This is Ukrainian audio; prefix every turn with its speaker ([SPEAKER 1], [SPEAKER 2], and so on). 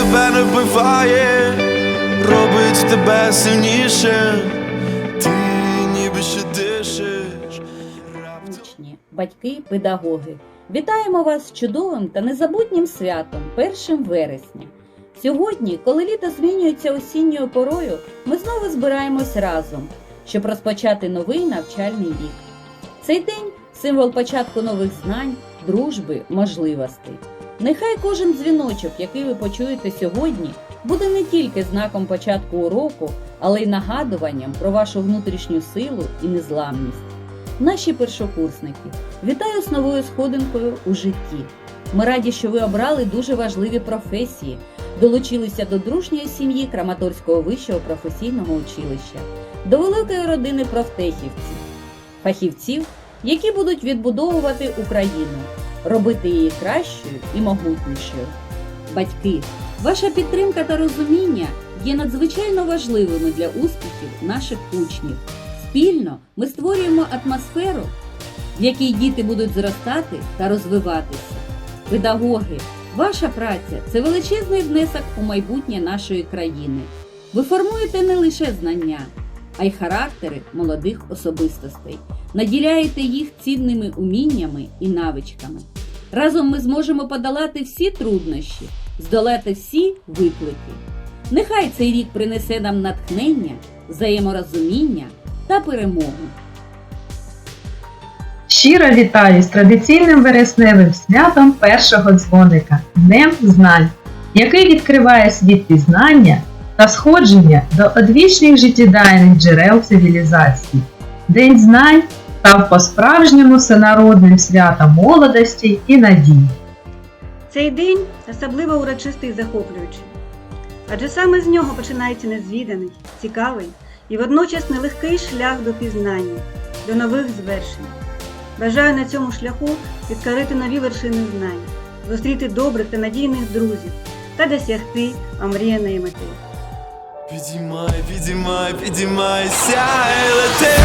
[SPEAKER 1] тебе не вбиває, робить тебе сильніше, ти ніби ще дишиш.
[SPEAKER 2] Учні, батьки, педагоги. Вітаємо вас з чудовим та незабутнім святом 1 вересня. Сьогодні, коли літо змінюється осінньою порою, ми знову збираємось разом, щоб розпочати новий навчальний рік. Цей день символ початку нових знань, дружби, можливостей. Нехай кожен дзвіночок, який ви почуєте сьогодні, буде не тільки знаком початку уроку, але й нагадуванням про вашу внутрішню силу і незламність. Наші першокурсники, вітаю з новою сходинкою у житті. Ми раді, що ви обрали дуже важливі професії, долучилися до дружньої сім'ї Краматорського вищого професійного училища, до великої родини профтехівців, фахівців, які будуть відбудовувати Україну, робити її кращою і могутнішою. Батьки, ваша підтримка та розуміння є надзвичайно важливими для успіхів наших учнів. Спільно ми створюємо атмосферу, в якій діти будуть зростати та розвиватися. Педагоги, ваша праця це величезний внесок у майбутнє нашої країни. Ви формуєте не лише знання, а й характери молодих особистостей, наділяєте їх цінними уміннями і навичками. Разом ми зможемо подолати всі труднощі, здолати всі виклики. Нехай цей рік принесе нам натхнення, взаєморозуміння та перемогу.
[SPEAKER 3] Щиро вітаю з традиційним вересневим святом першого дзвоника Днем Знань, який відкриває світ пізнання та сходження до одвічних життєдайних джерел цивілізації. День знань став по-справжньому всенародним святом молодості і надії.
[SPEAKER 4] Цей день особливо урочистий і захоплюючий, адже саме з нього починається незвіданий, цікавий і водночас нелегкий шлях до пізнання, до нових звершень. Бажаю на цьому шляху відкрити нові вершини знань, зустріти добрих та надійних друзів та досягти омріяної мети.
[SPEAKER 1] Підіймай, підіймай, підіймайся і лети.